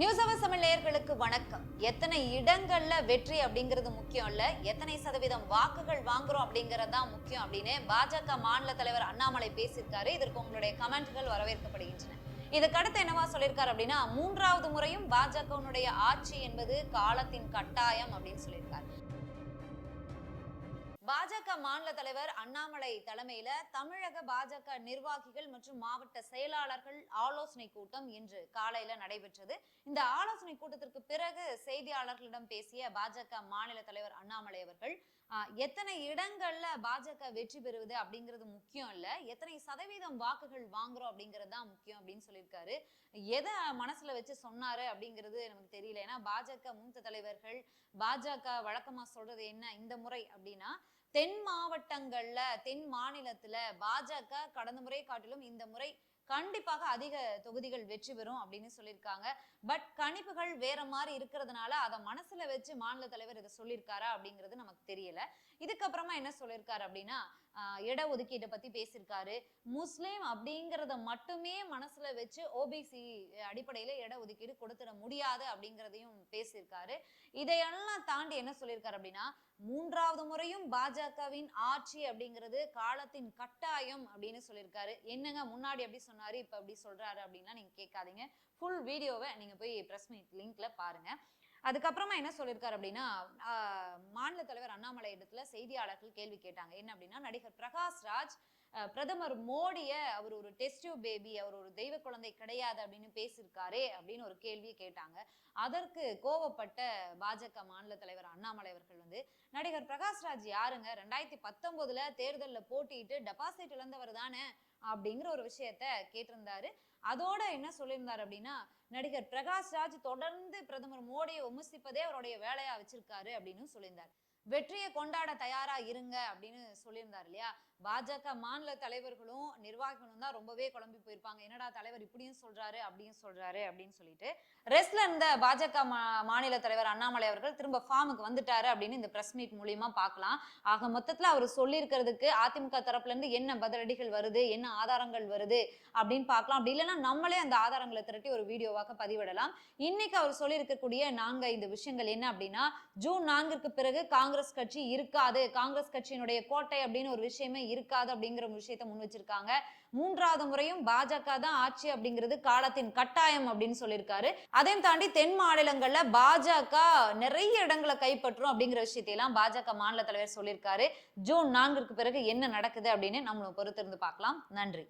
News அவர் தமிழ் நேயர்களுக்கு வணக்கம். எத்தனை இடங்கள்ல வெற்றி அப்படிங்கிறது முக்கியம் இல்ல. எத்தனை சதவீதம் வாக்குகள் வாங்குறோம் அப்படிங்கிறது தான் முக்கியம் அப்படின்னு பாஜக மாநில தலைவர் அண்ணாமலை பேசியிருக்காரு. இதற்கு உங்களுடைய கமெண்ட்கள் வரவேற்கப்படுகின்றன. இதுக்கடுத்து என்னவா சொல்லியிருக்காரு அப்படின்னா மூன்றாவது முறையும் பாஜகவினுடைய ஆட்சி என்பது காலத்தின் கட்டாயம் அப்படின்னு சொல்லியிருக்காரு. பாஜக மாநில தலைவர் அண்ணாமலை தலைமையில தமிழக பாஜக நிர்வாகிகள் மற்றும் மாவட்ட செயலாளர்கள் ஆலோசனை கூட்டம் இன்று காலையில நடைபெற்றது. இந்த ஆலோசனை கூட்டத்திற்கு பிறகு செய்தியாளர்களிடம் பேசிய பாஜக மாநில தலைவர் அண்ணாமலை அவர்கள் எத்தனை இடங்கள்ல பாஜக வெற்றி பெறுவது அப்படிங்கிறது முக்கியம் இல்ல. எத்தனை சதவீதம் வாக்குகள் வாங்குறோம் அப்படிங்கிறது தான் முக்கியம் அப்படின்னு சொல்லியிருக்காரு. எதை மனசுல வச்சு சொன்னாரு அப்படிங்கிறது நமக்கு தெரியல. ஏன்னா பாஜக மூத்த தலைவர்கள் பாஜக வழக்கமா சொல்றது என்ன இந்த முறை அப்படின்னா தென் மாவட்டங்கள்ல தென் மாநிலத்துல பாஜக கடந்த முறை காட்டிலும் இந்த முறை கண்டிப்பாக அதிக தொகுதிகள் வெற்றி பெறும் அப்படின்னு சொல்லியிருக்காங்க. பட் கணிப்புகள் வேற மாதிரி இருக்கிறதுனால அதை மனசுல வச்சு மாநில தலைவர் இதை சொல்லியிருக்காரா அப்படிங்கிறது நமக்கு தெரியல. இதுக்கப்புறமா என்ன சொல்லியிருக்காரு அப்படின்னா இட ஒதுக்கீட்டை பத்தி பேசியிருக்காரு. முஸ்லீம் அப்படிங்கிறத மட்டுமே மனசுல வச்சு ஓபிசி அடிப்படையில இட ஒதுக்கீடு கொடுத்துட முடியாது அப்படிங்கிறதையும் பேசியிருக்காரு. இதையெல்லாம் தாண்டி என்ன சொல்லியிருக்காரு அப்படின்னா மூன்றாவது முறையும் பாஜகவின் ஆட்சி அப்படிங்கிறது காலத்தின் கட்டாயம் அப்படின்னு சொல்லியிருக்காரு. என்னங்க முன்னாடி எப்படி சொன்னாரு இப்ப அப்படி சொல்றாரு அப்படின்லாம் நீங்க கேட்காதீங்க. ஃபுல் வீடியோவை நீங்க போய் பிரஸ் மீட் லிங்க்ல பாருங்க. அதுக்கப்புறமா என்ன சொல்லியிருக்காரு அப்படின்னா மாநில தலைவர் அண்ணாமலை இடத்துல செய்தியாளர்கள் கேள்வி கேட்டாங்க. என்ன அப்படின்னா நடிகர் பிரகாஷ் ராஜ் பிரதமர் மோடிய அவர் ஒரு டெஸ்டியூ பேபி அவர் ஒரு தெய்வ குழந்தை கிடையாது அப்படின்னு பேசியிருக்காரே அப்படின்னு ஒரு கேள்வியை கேட்டாங்க. அதற்கு கோவப்பட்ட பாஜக மாநில தலைவர் அண்ணாமலை அவர்கள் வந்து நடிகர் பிரகாஷ் ராஜ் யாருங்க? ரெண்டாயிரத்தி பத்தொன்பதுல தேர்தலில் போட்டியிட்டு டெபாசிட் இழந்தவர் தானே? அப்படிங்கிற ஒரு விஷயத்த கேட்டிருந்தாரு. அதோட என்ன சொல்லியிருந்தார் அப்படின்னா நடிகர் பிரகாஷ் ராஜ் தொடர்ந்து பிரதமர் மோடியை விமர்சிப்பதே அவருடைய வேலையா வச்சிருக்காரு அப்படின்னு சொல்லியிருந்தார். வெற்றியை கொண்டாட தயாரா இருங்க அப்படின்னு சொல்லியிருந்தார் இல்லையா? பாஜக மாநில தலைவர்களும் நிர்வாகிகளும் தான் ரொம்பவே குழம்பி போயிருப்பாங்க. என்னடா தலைவர் இப்படியும் சொல்றாரு அப்படியும் சொல்றாரு அப்படின்னு சொல்லிட்டு ரெஸ்ட்ல இருந்த பாஜக மா- மாநில தலைவர் அண்ணாமலை அவர்கள் திரும்ப ஃபார்முக்கு வந்துட்டாரு அப்படின்னு இந்த பிரஸ் மீட் மூலியமா பார்க்கலாம். ஆக மொத்தத்துல அவர் சொல்லியிருக்கிறதுக்கு அதிமுக தரப்புல இருந்து என்ன பதிலடிகள் வருது என்ன ஆதாரங்கள் வருது அப்படின்னு பார்க்கலாம். அப்படி இல்லைன்னா நம்மளே அந்த ஆதாரங்களை திரட்டி ஒரு வீடியோவாக பதிவிடலாம். இன்னைக்கு அவர் சொல்லியிருக்கக்கூடிய நான்கு ஐந்து விஷயங்கள் என்ன அப்படின்னா ஜூன் நான்கிற்கு பிறகு காங்கிரஸ் காங்கிரஸ் கட்சி இருக்காது காங்கிரஸ் கட்சியினுடைய கோட்டை அப்படின்னு ஒரு விஷயமே இருக்காது அப்படிங்கிற ஒரு விஷயத்த முன் வச்சிருக்காங்க. மூன்றாவது முறையும் பாஜக தான் ஆட்சி அப்படிங்கிறது காலத்தின் கட்டாயம் அப்படின்னு சொல்லியிருக்காரு. அதையும் தாண்டி தென் மாநிலங்கள்ல பாஜக நிறைய இடங்களை கைப்பற்றும் அப்படிங்கிற விஷயத்தையெல்லாம் பாஜக மாநில தலைவர் சொல்லியிருக்காரு. ஜூன் நான்கிற்கு பிறகு என்ன நடக்குது அப்படின்னு நம்மளும் பொறுத்திருந்து பார்க்கலாம். நன்றி.